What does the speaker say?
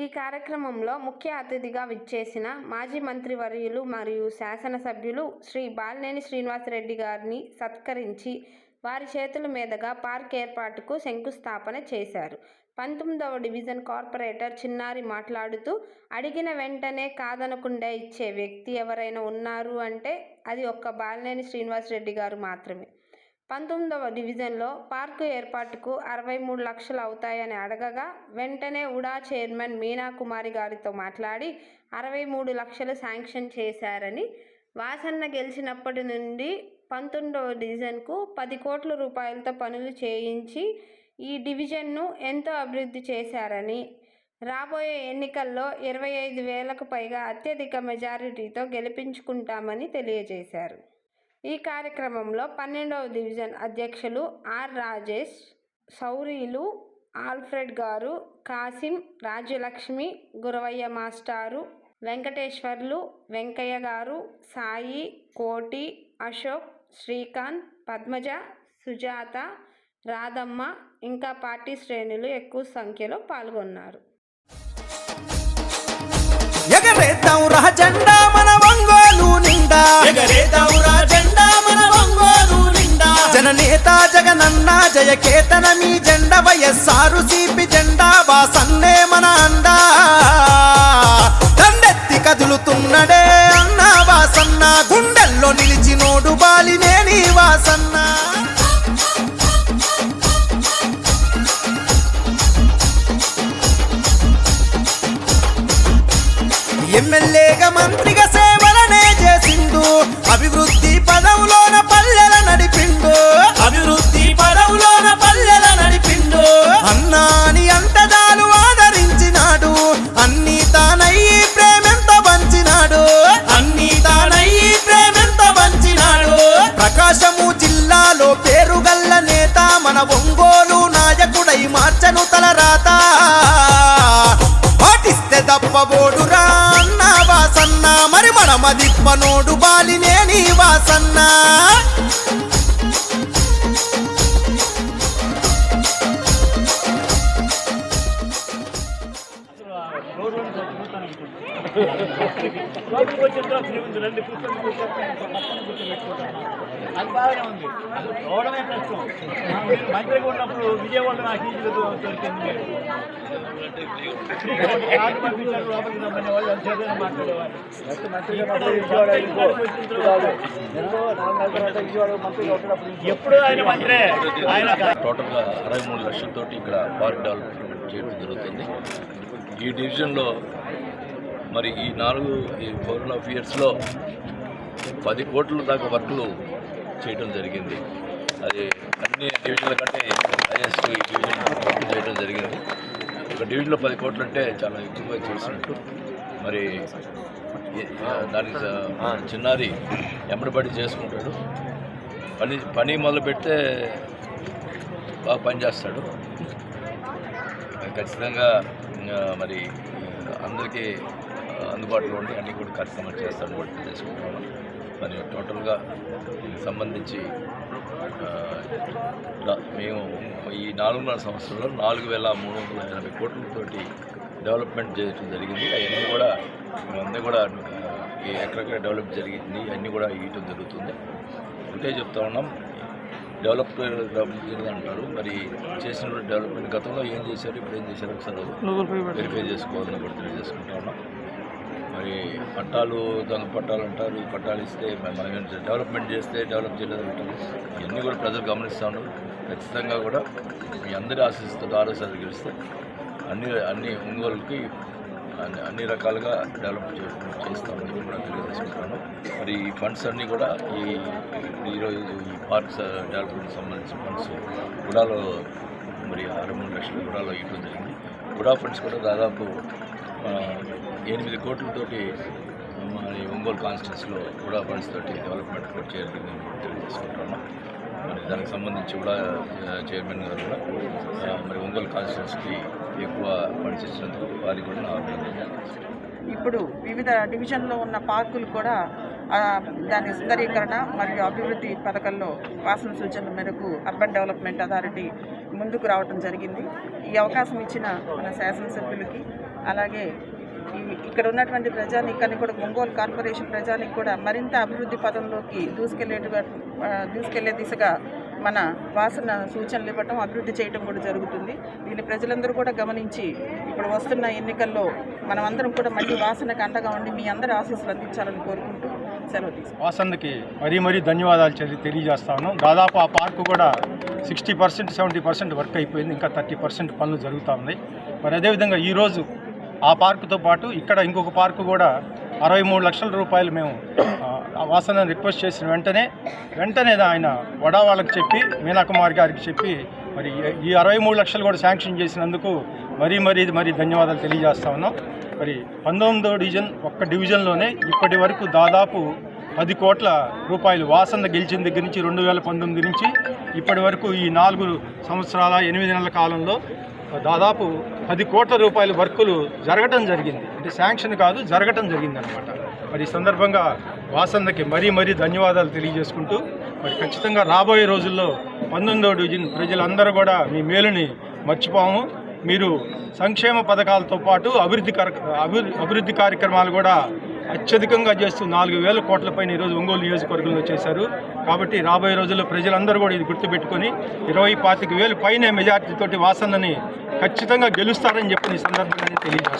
ఈ కార్యక్రమంలో ముఖ్య అతిథిగా విచ్చేసిన మాజీ మంత్రివర్యులు మరియు శాసనసభ్యులు శ్రీ బాలినేని శ్రీనివాసరెడ్డి గారిని సత్కరించి వారి చేతుల మీదుగా పార్క్ ఏర్పాటుకు శంకుస్థాపన చేశారు. పంతొమ్మిదవ డివిజన్ కార్పొరేటర్ చిన్నారి మాట్లాడుతూ అడిగిన వెంటనే కాదనకుండా ఇచ్చే వ్యక్తి ఎవరైనా ఉన్నారు అంటే అది ఒక్క బాలినేని శ్రీనివాసరెడ్డి గారు మాత్రమే. పంతొమ్మిదవ డివిజన్లో పార్కు ఏర్పాటుకు అరవై మూడు లక్షలు అవుతాయని అడగగా వెంటనే ఉడా చైర్మన్ మీనా కుమారి గారితో మాట్లాడి అరవై మూడు లక్షలు శాంక్షన్ చేశారని వాసన్న గెలిచినప్పటి నుండి పంతొమ్మిదవ డివిజన్కు పది కోట్ల రూపాయలతో పనులు చేయించి ఈ డివిజన్ను ఎంతో అభివృద్ధి చేశారని రాబోయే ఎన్నికల్లో ఇరవై ఐదు వేలకు పైగా అత్యధిక మెజారిటీతో గెలిపించుకుంటామని తెలియజేశారు. ఈ కార్యక్రమంలో పన్నెండవ డివిజన్ అధ్యక్షులు ఆర్ రాజేష్ సౌరీలు ఆల్ఫ్రెడ్ గారు కాసిం రాజ్యలక్ష్మి గురవయ్య మాస్టారు వెంకటేశ్వర్లు వెంకయ్య గారు సాయి కోటి అశోక్ శ్రీకాంత్ పద్మజ సుజాత రాధమ్మ ఇంకా పార్టీ శ్రేణులు ఎక్కువ సంఖ్యలో పాల్గొన్నారు. ఎగరేద్దాం రా జననేత జగనన్న జయకేతన మీ జెండ వయస్సారు సిపి జెండా వాసన్నే మన అండా. దండెత్తి కదులుతున్నడే అన్న వాసన్న. గుండెల్లో నిలిచినోడు బాలినేని వాసన్న. ఎమ్మెల్యేగా మంత్రిగా సేవలనే చేసిండు. అభివృద్ధి పదవులోన పల్లెల నడిపిండు. ఒంగోలు నాయకుడై మార్చను తల రాత పాటిస్తే దప్పబోడురా అన్న వాసన్న మరి మన బాలినే నీ వాసన్నా. అది బాగానే ఉంది అసలు చూడమే కష్టం మీరు మంత్రిగా ఉన్నప్పుడు విజయవాడ నాకు ఈజీగా దొరికింది కార్డు లోపలికి రమ్మని వాళ్ళు చేతనే మాట్లాడేవాళ్ళు ఎప్పుడు ఆయన మంత్రే ఆయన టోటల్గా అరవై మూడు లక్షలతోటి ఇక్కడ పార్క్ డెవలప్మెంట్ చేయడం జరుగుతుంది. ఈ డివిజన్లో మరి ఈ నాలుగు ఈ ఫోర్ అండ్ హాఫ్ ఇయర్స్లో పది కోట్ల దాకా వర్కులు చేయడం జరిగింది. అది అన్ని డివిజన్ల కంటే హైయెస్ట్ డివిజన్ వర్క్ చేయడం జరిగింది. ఒక డివిజన్లో పది కోట్లు అంటే చాలా ఎక్కువగా చేసినట్టు. మరి దానికి చిన్నారి ఎమ్మడిపడి చేసుకుంటాడు. పని పని మొదలు పెడితే బాగా పనిచేస్తాడు ఖచ్చితంగా మరి అందరికీ అందుబాటులో ఉండి అన్ని కూడా కార్యక్రమాలు చేస్తాడు కూడా చేసుకుంటున్నాను. మరి టోటల్గా దీనికి సంబంధించి మేము ఈ నాలుగున్నర సంవత్సరంలో నాలుగు వేల మూడు వందల ఎనభై కోట్లతోటి డెవలప్మెంట్ చేయడం జరిగింది. అవన్నీ కూడా అన్నీ కూడా ఎక్కడెక్కడ డెవలప్ జరిగింది అన్నీ కూడా ఇవ్వటం జరుగుతుంది. ఒకటే చెప్తా ఉన్నాం డెవలప్ డెవలప్ అంటారు. మరి చేసిన డెవలప్మెంట్ గతంలో ఏం చేశారు ఇప్పుడు ఏం చేశారు ఒకసారి వెరిఫై చేసుకోవాలని కూడా తెలియజేసుకుంటా ఉన్నాం. మరి పట్టాలు దొంగ పట్టాలు అంటారు పట్టాలు ఇస్తే మనం డెవలప్మెంట్ చేస్తే డెవలప్ చేయలేదు అంటారు. ఇవన్నీ కూడా ప్రజలు గమనిస్తూ ఉన్నారు. ఖచ్చితంగా కూడా మీ అందరి ఆశిస్తూ ఆరోగ్యాలు గెలిస్తే అన్ని అన్ని ఒంగోలుకి అన్ని అన్ని రకాలుగా డెవలప్ చేస్తామని కూడా తెలియజేసుకుంటాను మరి ఈ ఫండ్స్ అన్నీ కూడా ఈ ఈరోజు ఈ పార్క్స్ డెవలప్మెంట్ సంబంధించిన ఫండ్స్ గుడాలో మరి ఆరు మూడు లక్షల గుడాలో ఇవ్వడం జరిగింది. గుడా ఫండ్స్ కూడా దాదాపు ఎనిమిది కోట్లతోటి మరి ఒంగోలు కాన్స్టిట్యూన్స్లో కూడా ఫండ్స్ తోటి డెవలప్మెంట్ కూడా చేయడానికి తెలియజేసుకుంటున్నాం మరి దానికి సంబంధించి కూడా చైర్మన్ గారు కూడా మరి ఒంగోలు కాన్స్టిట్యూన్స్కి ఎక్కువ ఫండ్స్ ఇచ్చినందుకు వారికి కూడా నా ఇప్పుడు వివిధ డివిజన్లో ఉన్న పార్కులు కూడా దాని సుందరీకరణ మరియు అభివృద్ధి పథకంలో వాసన సూచనల మేరకు అర్బన్ డెవలప్మెంట్ అథారిటీ ముందుకు రావడం జరిగింది. ఈ అవకాశం ఇచ్చిన మన శాసనసభ్యులకి అలాగే ఇక్కడ ఉన్నటువంటి ప్రజానీకాన్ని కూడా ఒంగోలు కార్పొరేషన్ ప్రజానికి కూడా మరింత అభివృద్ధి పదంలోకి దూసుకెళ్ళేటుగా దూసుకెళ్ళే దిశగా మన వాసన సూచనలు ఇవ్వటం అభివృద్ధి చేయటం కూడా జరుగుతుంది. దీన్ని ప్రజలందరూ కూడా గమనించి ఇప్పుడు వస్తున్న ఎన్నికల్లో మనమందరం కూడా మళ్ళీ వాసనకు అండగా ఉండి మీ అందరి ఆశీస్సులు అందించాలని కోరుకుంటూ సెలవు తీసుకుంటాం వాసన్నకి మరీ మరీ ధన్యవాదాలు చెల్లి తెలియజేస్తాను దాదాపు ఆ పార్కు కూడా sixty percent seventy percent work అయిపోయింది. ఇంకా థర్టీ పర్సెంట్ పనులు జరుగుతూ ఉన్నాయి. మరి అదేవిధంగా ఈరోజు ఆ పార్కుతో పాటు ఇక్కడ ఇంకొక పార్కు కూడా అరవై మూడు లక్షల రూపాయలు మేము వాసన రిక్వెస్ట్ చేసిన వెంటనే వెంటనే ఆయన వడా వాళ్ళకి చెప్పి మీనాకుమార్ గారికి చెప్పి మరి ఈ అరవై మూడు లక్షలు కూడా శాంక్షన్ చేసినందుకు మరీ మరీ మరీ ధన్యవాదాలు తెలియజేస్తా ఉన్నాం. మరి పంతొమ్మిదో డివిజన్ ఒక్క డివిజన్లోనే ఇప్పటి వరకు దాదాపు పది కోట్ల రూపాయలు వాసన గెలిచిన దగ్గర నుంచి రెండు వేల పంతొమ్మిది నుంచి ఇప్పటి వరకు ఈ నాలుగు సంవత్సరాల ఎనిమిది నెలల కాలంలో దాదాపు పది కోట్ల రూపాయల వర్కులు జరగటం జరిగింది. అంటే శాంక్షన్ కాదు జరగటం జరిగింది అనమాట మరి ఈ సందర్భంగా వాసన్నకి మరీ మరీ ధన్యవాదాలు తెలియజేసుకుంటూ మరి ఖచ్చితంగా రాబోయే రోజుల్లో పంతొమ్మిదవ డివిజన్ ప్రజలందరూ కూడా మీ మేలుని మర్చిపోము. మీరు సంక్షేమ పథకాలతో పాటు అభివృద్ధి కర అభివృద్ధి కార్యక్రమాలు కూడా అత్యధికంగా చేస్తూ నాలుగు వేల కోట్ల పైన ఈరోజు ఒంగోలు నియోజకవర్గంలో చేశారు కాబట్టి రాబోయే రోజుల్లో ప్రజలందరూ కూడా ఇది గుర్తుపెట్టుకొని ఇరవై పాతిక వేలు పైన మెజార్టీతోటి వాసనని ఖచ్చితంగా గెలుస్తారని చెప్పి ఈ సందర్భంగా తెలియజేస్తారు